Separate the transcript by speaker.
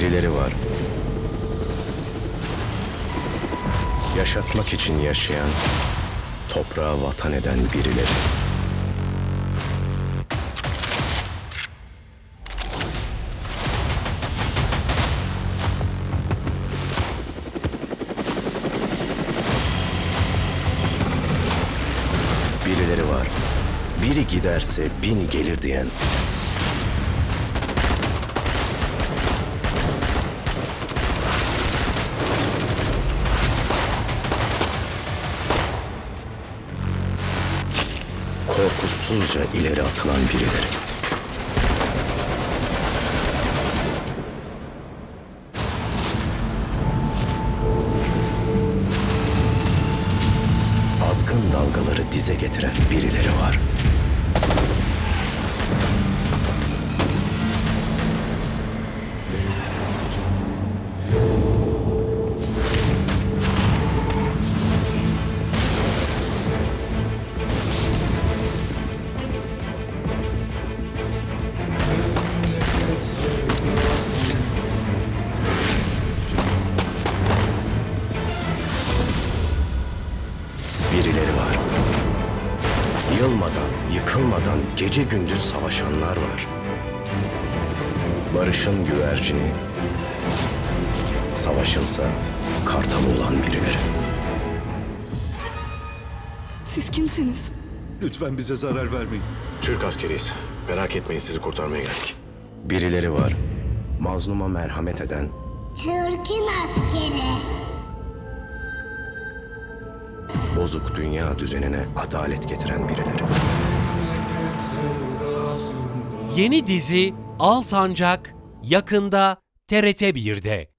Speaker 1: Birileri var. Yaşatmak için yaşayan, toprağa vatan eden birileri. Birileri var. Biri giderse bin gelir diyen. Korkusuzca ileri atılan birileri. Azgın dalgaları dize getiren birileri var. Yılmadan, yıkılmadan gece gündüz savaşanlar var. Barışın güvercini, savaşınsa kartal olan birileri.
Speaker 2: Siz kimsiniz?
Speaker 3: Lütfen bize zarar vermeyin.
Speaker 4: Türk askeriyiz. Merak etmeyin sizi kurtarmaya geldik.
Speaker 1: Birileri var. Mazluma merhamet eden,
Speaker 5: Türk'ün askeri.
Speaker 1: Bozuk dünya düzenine adalet getiren birileri.
Speaker 6: Yeni dizi Al Sancak yakında TRT 1'de.